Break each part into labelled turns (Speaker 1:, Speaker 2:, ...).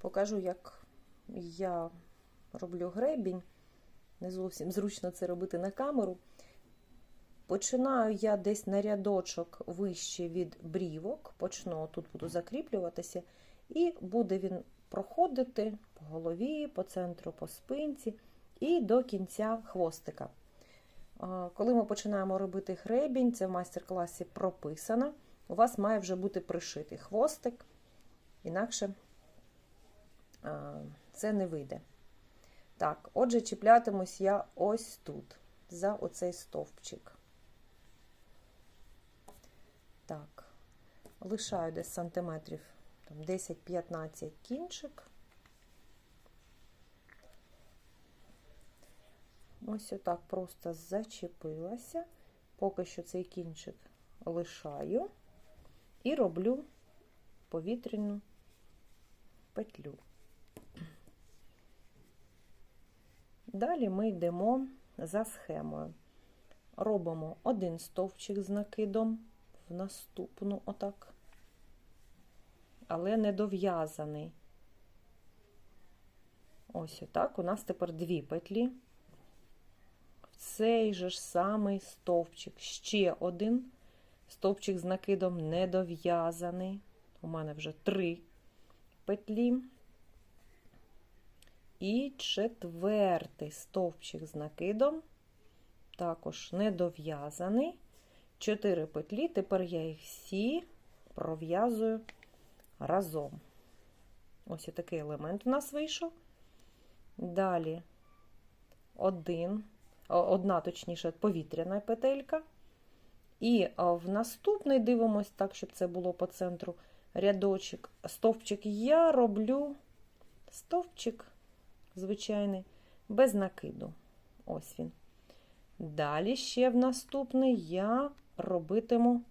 Speaker 1: Покажу, як я роблю гребінь. Не зовсім зручно це робити на камеру. Починаю я десь на рядочок вище від брівок, почну тут буду закріплюватися, і буде він проходити по голові, по центру, по спинці і до кінця хвостика. Коли ми починаємо робити гребінь, це в майстер-класі прописано. У вас має вже бути пришитий хвостик, інакше це не вийде. Так, отже, чіплятимусь я ось тут, за оцей стовпчик. Так, лишаю десь сантиметрів 10-15 кінчик. Ось отак просто зачепилася. Поки що цей кінчик лишаю і роблю повітряну петлю. Далі ми йдемо за схемою. Робимо один стовпчик з накидом в наступну, отак, але не дов'язаний. Ось отак. У нас тепер дві петлі. В цей же ж самий стовпчик. Ще один стовпчик з накидом не дов'язаний. У мене вже три петлі. І четвертий стовпчик з накидом, також не дов'язаний. Чотири петлі, тепер я їх всі пров'язую разом. Ось такий елемент у нас вийшов. Далі один, одна, точніше, повітряна петелька. І в наступний дивимось так, щоб це було по центру рядочок. Стовпчик я роблю стовпчик звичайний, без накиду. Ось він. Далі ще в наступний я робитиму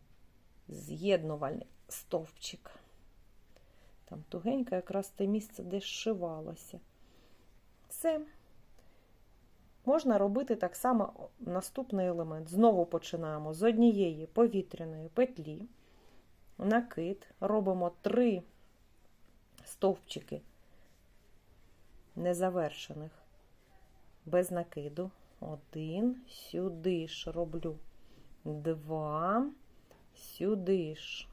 Speaker 1: з'єднувальний стовпчик. Там тугенько якраз те місце, де зшивалося. Все. Можна робити так само наступний елемент. Знову починаємо з однієї повітряної петлі, накид, робимо три стовпчики незавершених, без накиду. Один, сюди ж роблю два, сюди ж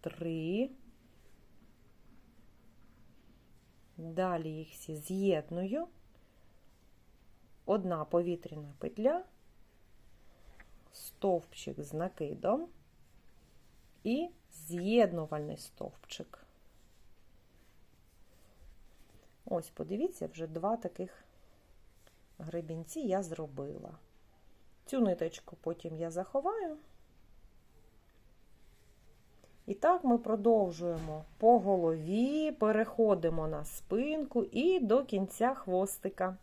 Speaker 1: три. Далі їх всі з'єдную. Одна повітряна петля, стовпчик з накидом і з'єднувальний стовпчик. Ось, подивіться, вже два таких гребінці я зробила. Цю ниточку потім я заховаю. І так ми продовжуємо по голові, переходимо на спинку і до кінця хвостика.